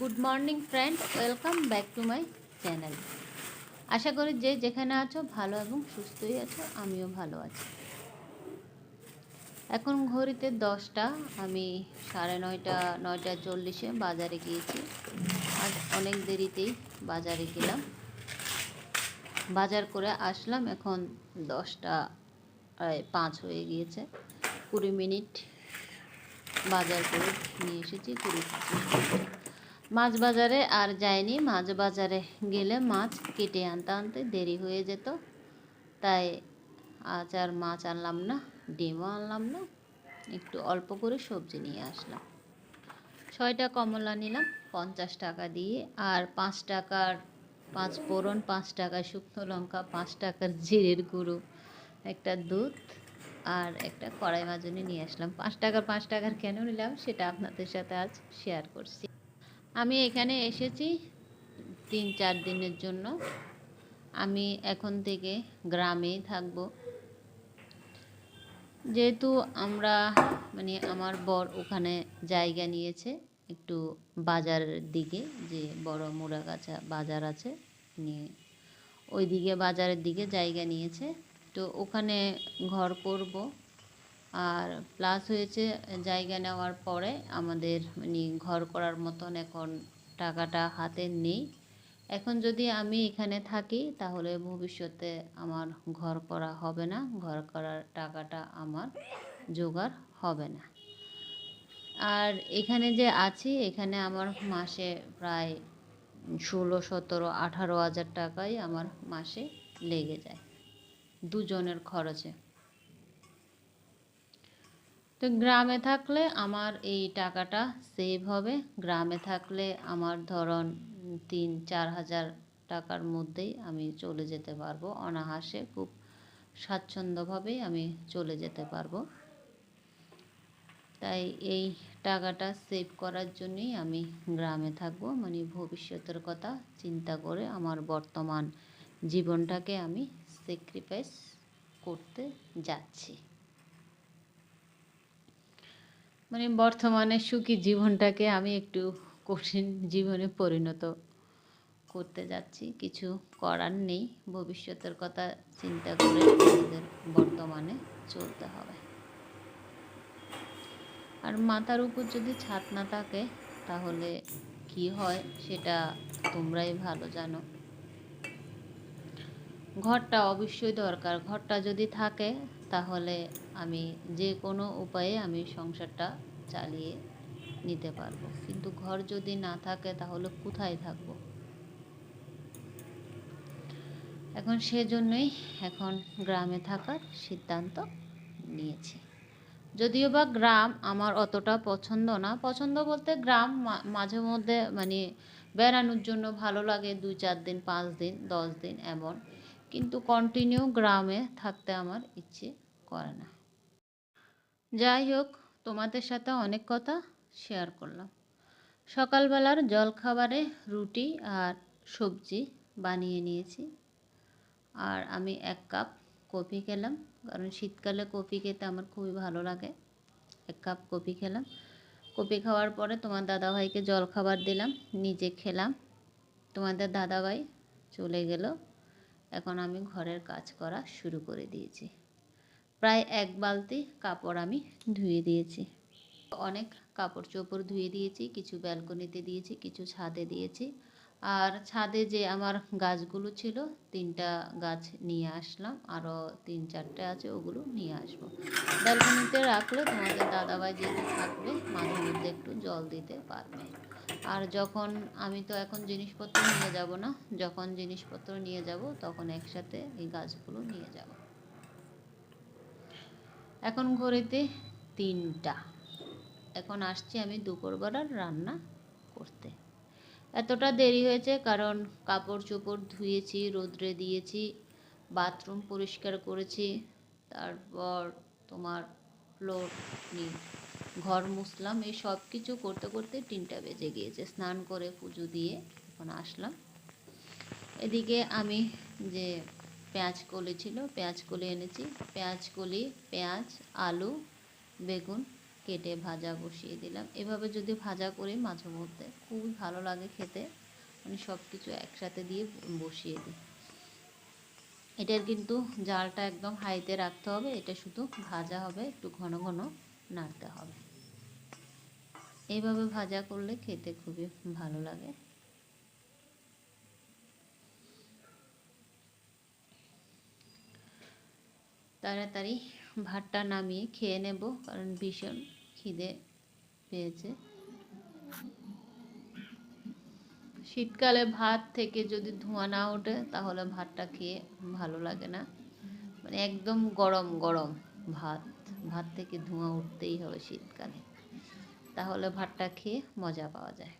Good morning friend, welcome back to my channel. আশা করি যে যেখানে আছো ভালো এবং সুস্থই আছো, আমিও ভালো আছি। এখন ঘড়িতে দশটা, আমি সাড়ে নয়টা নয়টা চল্লিশে বাজারে গিয়েছি। আজ অনেক দেরিতেই বাজারে গেলাম। বাজার করে আসলাম, এখন দশটা পাঁচ হয়ে গিয়েছে। কুড়ি মিনিট বাজার করে নিয়ে এসেছি, কুড়ি পঁচিশ। মাছ বাজারে আর যাইনি মাছ বাজারে গেলে মাছ কেটে আনতে আনতে দেরি হয়ে যেত। তাই আজ আর মাছ আনলাম না, ডিমও আনলাম না, একটু অল্প করে সবজি নিয়ে আসলাম। ছয়টা কমলা নিলাম, পঞ্চাশ টাকা দিয়ে, আর পাঁচ টাকার পাঁচ ফোড়ন, পাঁচ টাকা শুকনো লঙ্কা, পাঁচ টাকার জিরের গুঁড়ো, একটা দুধ আর একটা কড়াই মাজনি নিয়ে আসলাম। পাঁচ টাকার পাঁচ টাকার কেন নিলাম সেটা আপনাদের সাথে আজ শেয়ার করছি। আমি এখানে এসেছি তিন চার দিনের জন্য। আমি এখন থেকে গ্রামেই থাকব। যেহেতু আমরা মানে আমার বর ওখানে জায়গা নিয়েছে একটু বাজারের দিকে, যে বড় মুড়াগাছা বাজার আছে নিয়ে ওই দিকে বাজারের দিকে জায়গা নিয়েছে। তো ওখানে ঘর করব। আর প্লাস হয়েছে জায়গা নেওয়ার পরে আমাদের মানে ঘর করার মতন এখন টাকাটা হাতে নেই। এখন যদি আমি এখানে থাকি তাহলে ভবিষ্যতে আমার ঘর করা হবে না, ঘর করার টাকাটা আমার জোগাড় হবে না। আর এখানে যে আছি, এখানে আমার মাসে প্রায় ষোলো, সতেরো, আঠারো হাজার টাকাই আমার মাসে লেগে যায়। দুজনের খরচে। তো গ্রামে থাকলে আমার এই টাকাটা সেভ হবে। গ্রামে থাকলে আমার ধরন তিন, চার হাজার টাকার মধ্যেই আমি চলে যেতে পারব। অনায়াসে খুব স্বাচ্ছন্দ্যভাবেই আমি চলে যেতে পারব। তাই এই টাকাটা সেভ করার জন্যই আমি গ্রামে থাকব। মানে ভবিষ্যতের কথা চিন্তা করে আমার বর্তমান জীবনটাকে আমি স্যাক্রিফাইস করতে যাচ্ছি। মানে বর্তমানে সুখী জীবনটাকে আমি একটু কঠিন জীবনে পরিণত করতে যাচ্ছি। কিছু করার নেই। ভবিষ্যতের কথা চিন্তা করে আমাদের বর্তমানে চলতে হবে। আর মাথার উপর যদি ছাদ না থাকে, তাহলে কি হয় সেটা তোমরাই ভালো জানো। ঘরটা অবশ্যই দরকার। ঘরটা যদি থাকে তাহলে আমি যে কোনো উপায়ে আমি সংসারটা চালিয়ে নিতে পারব। কিন্তু ঘর যদি না থাকে তাহলে কোথায় থাকব? এখন সেজন্যই এখন গ্রামে থাকার সিদ্ধান্ত নিয়েছি। যদিও বা গ্রাম আমার অতটা পছন্দ না। পছন্দ বলতে গ্রাম মাঝে মধ্যে মানে বেড়ানোর জন্য ভালো লাগে। দুই চার দিন, পাঁচ দিন, দশ দিন এমন। কিন্তু কন্টিনিউ গ্রামে থাকতে আমার ইচ্ছে করে না। যাই হোক, তোমাদের সাথে অনেক কথা শেয়ার করলাম। সকালবেলার জলখাবারে রুটি আর সবজি বানিয়ে নিয়েছি। আর আমি এক কাপ কফি খেলাম, কারণ শীতকালে কফি খেতে আমার খুবই ভালো লাগে। এক কাপ কফি খেলাম। কফি খাওয়ার পরে তোমার দাদাভাইকে জল খাবার দিলাম, নিজে খেলাম। তোমাদের দাদাভাই চলে গেল। এখন আমি ঘরের কাজ করা শুরু করে দিয়েছি। প্রায় এক বালতি কাপড় আমি ধুয়ে দিয়েছি। অনেক কাপড় চোপড় ধুয়ে দিয়েছি, কিছু ব্যালকনিতে দিয়েছি, কিছু ছাদে দিয়েছি। আর ছাদে যে আমার গাছগুলো ছিল, তিনটা গাছ নিয়ে আসলাম, আরও তিন চারটে আছে, ওগুলো নিয়ে আসব। ব্যালকনিতে রাখলে তোমাদের দাদাভাই যেহেতু থাকবে, মাঝে মধ্যে একটু জল দিতে পারবে। আর যখন আমি তো এখন জিনিসপত্র নিয়ে যাব না, যখন জিনিসপত্র নিয়ে যাব তখন একসাথে এই গাছগুলো নিয়ে যাব। এখন ঘড়িতে তিনটা। এখন আসছি আমি দুপুরবেলার রান্না করতে। এতটা দেরি হয়েছে কারণ কাপড় চোপড় ধুয়েছি, রোদ্রে দিয়েছি, বাথরুম পরিষ্কার করেছি, তারপর তোমার ফ্লোর ঘর মুছলাম, এই সব কিছু করতে করতে তিনটা বেজে গিয়েছে। স্নান করে পুজো দিয়ে এখন আসলাম। এদিকে আমি যে পেঁয়াজ কলি ছিল, পেঁয়াজ কলি এনেছি। পেঁয়াজ কলি, পেঁয়াজ, আলু, বেগুন কেটে ভাজা বসিয়ে দিলাম। এভাবে যদি ভাজা করি মাঝে মধ্যে খুবই ভালো লাগে খেতে। আমি সব কিছু একসাথে দিয়ে বসিয়ে দিই। এটার কিন্তু জালটা একদম হাইতে রাখতে হবে। এটা শুধু ভাজা হবে, একটু ঘন ঘন নাড়তে হবে। এইভাবে ভাজা করলে খেতে খুবই ভালো লাগে। তাড়াতাড়ি ভাতটা নামিয়ে খেয়ে নেব, কারণ ভীষণ খিদে পেয়েছে। শীতকালে ভাত থেকে যদি ধোঁয়া না ওঠে, তাহলে ভাতটা খেয়ে ভালো লাগে না। মানে একদম গরম গরম ভাত ভাত থেকে ধোঁয়া উঠতেই হবে শীতকালে। তাহলে ভাতটা খেয়ে মজা পাওয়া যায়।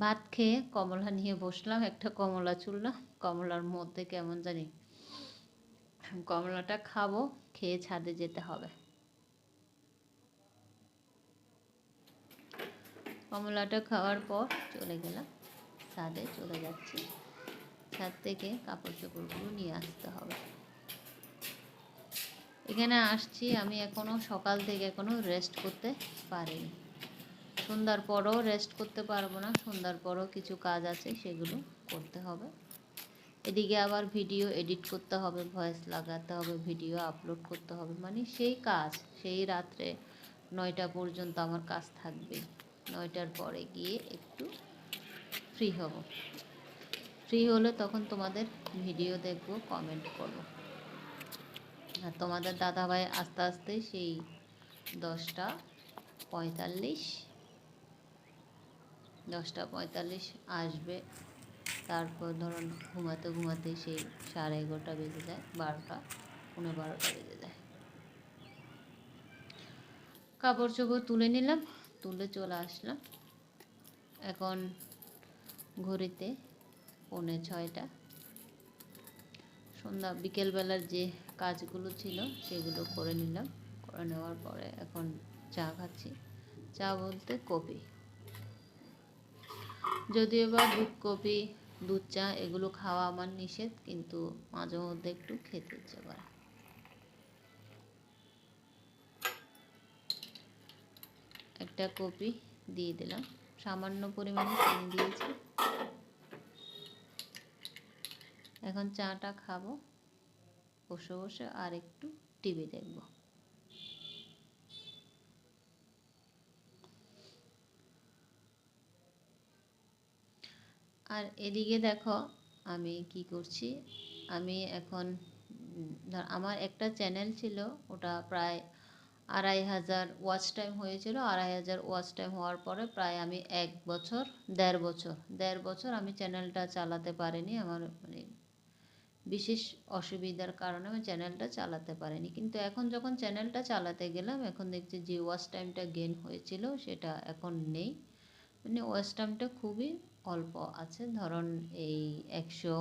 ভাত খেয়ে কমলা নিয়ে বসলাম, একটা কমলা চুললাম কমলার মধ্যে কেমন জানি কমলাটা খাব, খেয়ে ছাদে যেতে হবে। কমলাটা খাওয়ার পর চলে গেলাম, ছাদে চলে যাচ্ছি। ছাদ থেকে কাপড় চোপড়গুলো নিয়ে হবে এখানে আসছি, আমি এখনও সকাল থেকে এখনও রেস্ট করতে পারিনি। সন্ধ্যার পরও রেস্ট করতে পারব না, সন্ধ্যার পরও কিছু কাজ আছে, সেগুলো করতে হবে। এদিকে আবার ভিডিও এডিট করতে হবে ভয়েস লাগাতে হবে ভিডিও আপলোড করতে হবে মানে সেই কাজ, সেই রাত্রে নয়টা পর্যন্ত আমার কাজ থাকবে। নয়টার পরে গিয়ে একটু ফ্রি হব। ফ্রি হলে তখন তোমাদের ভিডিও দেখব কমেন্ট করব। আর তোমাদের দাদাভাই আস্তে আস্তে সেই দশটা পঁয়তাল্লিশ দশটা পঁয়তাল্লিশ আসবে। তারপর ধরুন ঘুমাতে ঘুমাতে সেই সাড়ে এগারোটা বেজে যায়, বারোটা পনেরো বারোটা বেজে যায়। কাপড় চোপড় তুলে নিলাম, তুলে চলে আসলাম। এখন ঘড়িতে পৌনে ছয়টা। সন্ধ্যা, বিকেলবেলার যে কাজগুলো ছিল সেগুলো করে নিলাম। করে নেওয়ার পরে এখন চা খাচ্ছি। চা বলতে কপি যদিও বা দুধ কপি দুধ, চা এগুলো খাওয়া আমার নিষেধ, কিন্তু মাঝে মধ্যে একটু খেতে ইচ্ছে করে। একটা কপি দিয়ে দিলাম। সামান্য পরিমাণে চিনি দিয়েছি। এখন চাটা খাব। বসে বসে আর একটু টিভি দেখব। আর এদিকে দেখো আমি কি করছি? আমি এখন আমার একটা চ্যানেল ছিল, ওটা প্রায় আড়াই হাজার ওয়াচ টাইম হয়েছিল। আড়াই হাজার ওয়াচ টাইম হওয়ার পরে প্রায় আমি এক বছর, দেড় বছর দেড় বছর আমি চ্যানেলটা চালাতে পারিনি। আমার মানে বিশেষ অসুবিধার কারণে আমি চ্যানেলটা চালাতে পারিনি। কিন্তু এখন যখন চ্যানেলটা চালাতে গেলাম, এখন দেখছি যে ওয়াচ টাইমটা গেন হয়েছিল, সেটা এখন নেই। মানে ওয়াচ টাইমটা খুবই অল্প আছে। ধরুন এই একশো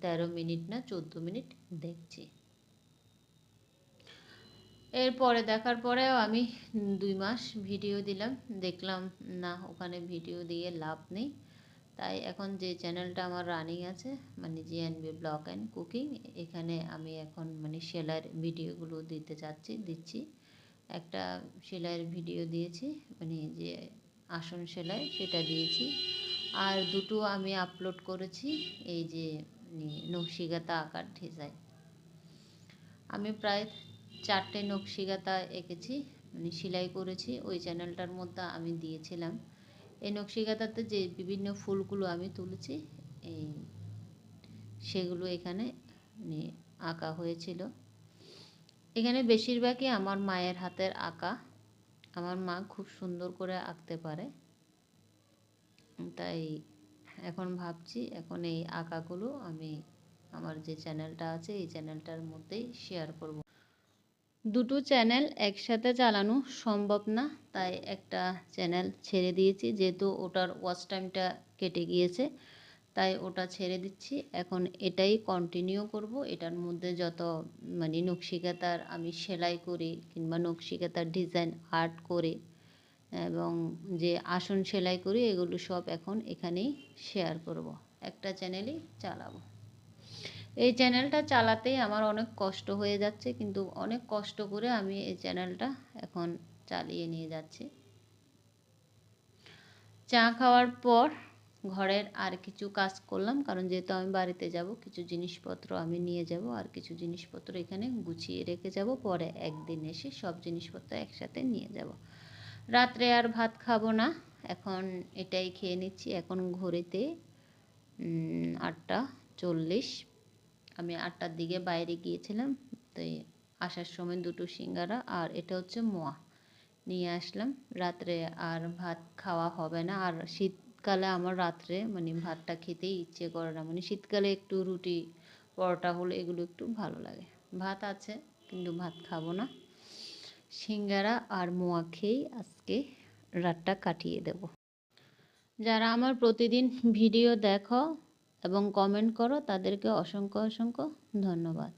তেরো মিনিট না, চোদ্দ মিনিট দেখছি। এরপরে দেখার পরেও আমি দুই মাস ভিডিও দিলাম। দেখলাম, না, ওখানে ভিডিও দিয়ে লাভ নেই। তাই এখন যে চ্যানেলটা আমার রানিং আছে মানে জিএনবি ব্লগ অ্যান্ড কুকিং এখানে আমি এখন মানে সেলাইয়ের ভিডিওগুলো দিতে চাচ্ছি দিচ্ছি। একটা সেলাইয়ের ভিডিও দিয়েছি মানে যে আসন সেলাই, সেটা দিয়েছি। আর দুটো আমি আপলোড করেছি, এই যে মানে নকশিকাতা আঁকার ডিজাইন আমি প্রায় চারটে নকশিকাতা এঁকেছি মানে সেলাই করেছি, ওই চ্যানেলটার মধ্যে আমি দিয়েছিলাম। এই নকশিকাতাতে যে বিভিন্ন ফুলগুলো আমি তুলেছি, এই সেগুলো এখানে আঁকা হয়েছিল। এখানে বেশিরভাগই আমার মায়ের হাতের আঁকা। আমার মা খুব সুন্দর করে আঁকতে পারে। তাই এখন ভাবছি, এখন এই আঁকাগুলো আমি আমার যে চ্যানেলটা আছে, এই চ্যানেলটার মধ্যেই শেয়ার করব। দুটো চ্যানেল একসাথে চালানো সম্ভব না, তাই একটা চ্যানেল ছেড়ে দিয়েছি, যেহেতু ওটার ওয়াচ টাইমটা কেটে গিয়েছে, তাই ওটা ছেড়ে দিচ্ছি। এখন এটাই কন্টিনিউ করব, এটার মধ্যে যত মানে নকশিকাতার আমি সেলাই করি কিংবা নকশিকাতার ডিজাইন আর্ট করে, এবং যে আসন সেলাই করি, এগুলো সব এখন এখানেই শেয়ার করব। একটা চ্যানেলই চালাবো। এই চ্যানেলটা চালাতেই আমার অনেক কষ্ট হয়ে যাচ্ছে, কিন্তু অনেক কষ্ট করে আমি এই চ্যানেলটা এখন চালিয়ে নিয়ে যাচ্ছি। চা খাওয়ার পর ঘরের আর কিছু কাজ করলাম, কারণ যেহেতু আমি বাড়িতে যাব, কিছু জিনিসপত্র আমি নিয়ে যাব আর কিছু জিনিসপত্র এখানে গুছিয়ে রেখে যাব, পরে একদিন এসে সব জিনিসপত্র একসাথে নিয়ে যাব। রাত্রে আর ভাত খাব না, এখন এটাই খেয়ে নিচ্ছি, এখন ঘড়িতে আটটা চল্লিশ। আমি আটটার দিকে বাইরে গিয়েছিলাম, তাই আসার সময় দুটো সিঙ্গারা আর এটা হচ্ছে মোয়া নিয়ে আসলাম। রাত্রে আর ভাত খাওয়া হবে না, আর শীতকালে আমার রাত্রে মানে ভাতটা খেতেই ইচ্ছে করে না মানে শীতকালে একটু রুটি, পরোটা হলে এগুলো একটু ভালো লাগে। ভাত আছে, কিন্তু ভাত খাব না। সিঙ্গারা আর মোয়া খেয়েই আজকে রাতটা কাটিয়ে দেব। যারা আমার প্রতিদিন ভিডিও দেখো এবং কমেন্ট করো তাদেরকে অসংখ্য অসংখ্য ধন্যবাদ।